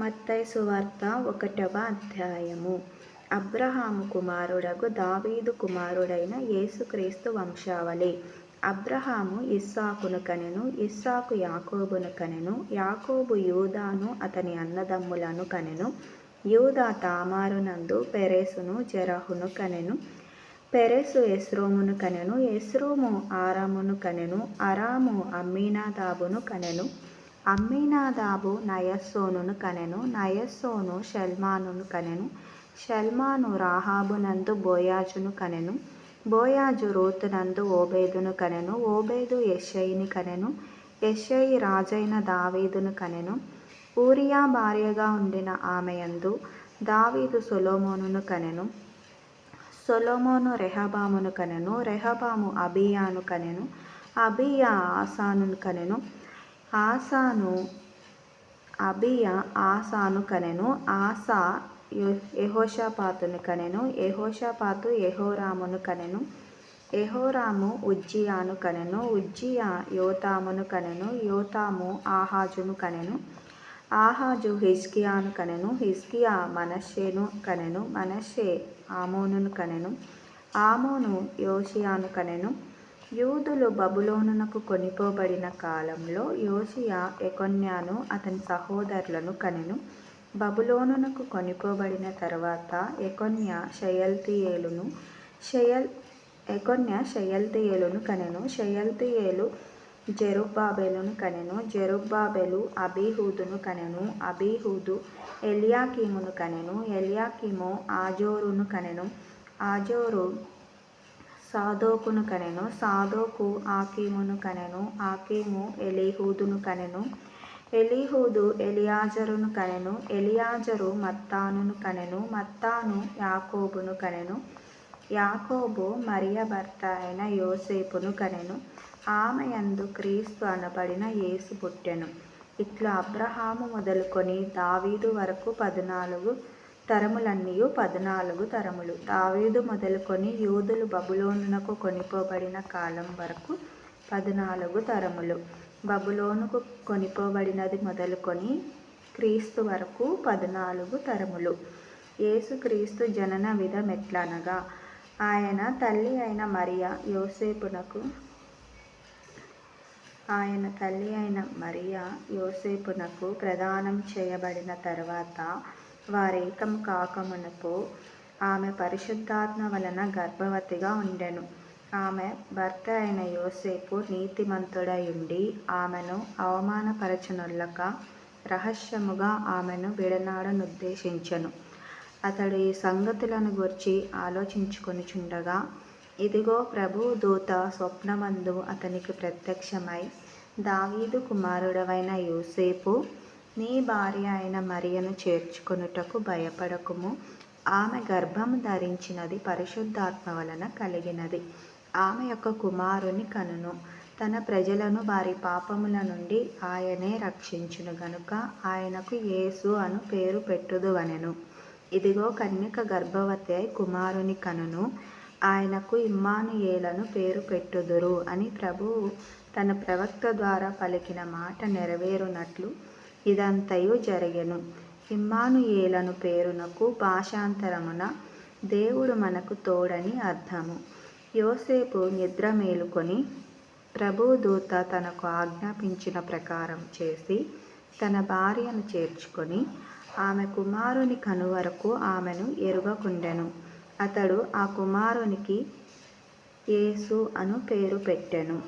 మత్తై సువార్త ఒకటవ అధ్యాయము. అబ్రహాము కుమారుడకు దావీదు కుమారుడైన యేసుక్రీస్తు వంశావళి. అబ్రహాము ఇస్సాకును కనెను ఇస్సాకు యాకోబును కనెను యాకోబు యూదాను అతని అన్నదమ్ములను కనెను యూదా తామారునందు పెరేసును జరహును కనెను పెరెసు ఎస్రోమును కనెను ఎస్రోము ఆరామును కనెను అరాము అమ్మీనాదాబును కనెను అమ్మీనాదాబు నయస్సోనును కనెను నయస్సోను షల్మానును కనెను షల్మాను రాహాబునందు బోయాజును కనెను బోయాజు రూతునందు ఓబేదును కనెను ఓబేదు యెషయిని కనెను యెషయి రాజైన దావీదును కనెను ఊరియా భార్యగా ఉండిన ఆమెయందు దావీదు సొలోమోనును కనెను సొలోమోను రెహబామును కనెను రెహబాము అబియాను కనెను అబియా ఆసానును కనెను ఆసాను అబియా ఆసాను కనెను ఆసా యెహోషాపాతును కనెను యెహోషాపాతు యహోరామును కనెను యహోరాము ఉజ్జియాను కనెను ఉజ్జియా యోతామును కనెను యోతాము ఆహాజును కనెను ఆహాజు హిజ్కియాను కనెను హిజ్కియా మనషేను కనెను మనషే ఆమోనును కనెను ఆమోను యోషియాను కనెను యూదులు బబులోనునకు కొనిపోబడిన కాలంలో యోషియా ఎకొన్యాను అతని సహోదరులను కనెను. బబులోనునకు కొనిపోబడిన తర్వాత ఎకొన్య షయల్తియేలును షయల్ ఎకొన్య షయల్తియేలును కనెను. షయల్తియేలు జెరుబ్బాబెలును కనెను. జెరుబ్బాబెలు అబీహూదును కనెను. అబీహూదు ఎలియాకీమును కనెను. ఎలియాకీము ఆజోరును కనెను. ఆజోరు సాదోకును కనెను సాదోకు ఆకీమును కనెను ఆకీము ఎలీహూదును కనెను ఎలీహూదు ఎలియాజరును కనెను ఎలియాజరు మత్తానును కనెను మత్తాను యాకోబును కనెను యాకోబు మరియ భర్త అయిన యోసేపును కనెను ఆమె యందు క్రీస్తు అనబడిన యేసు పుట్టెను. ఇట్లా అబ్రహాము మొదలుకొని దావీదు వరకు పద్నాలుగు తరములన్నీయు పద్నాలుగు తరములు. దావీదు మొదలుకొని యూదులు బబులోనునకు కొనిపోబడిన కాలం వరకు పద్నాలుగు తరములు. బబులోనుకు కొనిపోబడినది మొదలుకొని క్రీస్తు వరకు పద్నాలుగు తరములు. యేసుక్రీస్తు జనన విధం ఎట్లనగా ఆయన తల్లి అయిన మరియా యోసేపునకు ఆయన తల్లి అయిన మరియా యోసేపునకు ప్రదానం చేయబడిన తర్వాత వారేకం కాకమునకు ఆమె పరిశుద్ధాత్మ వలన గర్భవతిగా ఉండెను. ఆమె భర్త అయిన యోసేపు నీతిమంతుడయుండి ఆమెను అవమానపరచనుల్లక రహస్యముగా ఆమెను విడనాడనుద్దేశించెను. అతడు ఈ సంగతులను గూర్చి ఆలోచించుకొనిచుండగా ఇదిగో ప్రభు దూత స్వప్నమందు అతనికి ప్రత్యక్షమై దావీదు కుమారుడవైన యూసేపు నీ భార్య అయిన మరియను చేర్చుకొనుటకు భయపడకుము. ఆమె గర్భం ధరించినది పరిశుద్ధాత్మ వలన కలిగినది. ఆమె యొక్క కుమారుని కనును. తన ప్రజలను వారి పాపముల నుండి ఆయనే రక్షించును గనుక ఆయనకు యేసు అను పేరు పెట్టుదువనెను. ఇదిగో కన్యక గర్భవతి అయి కుమారుని కనును. ఆయనకు ఇమ్మానుయేలను పేరు పెట్టుదురు అని ప్రభువు తన ప్రవక్త ద్వారా పలికిన మాట నెరవేరునట్లు ఇదంతయు జరిగెను. ఇమ్మానుయేలను పేరునకు భాషాంతరమున దేవుడు మనకు తోడని అర్థము. యోసేపు నిద్ర మేలుకొని ప్రభుదూత తనకు ఆజ్ఞాపించిన ప్రకారం చేసి తన భార్యను చేర్చుకొని ఆమె కుమారుని కనువరకు ఆమెను ఎరుగకుండెను. అతడు ఆ కుమారునికి యేసు అను పేరు పెట్టెను.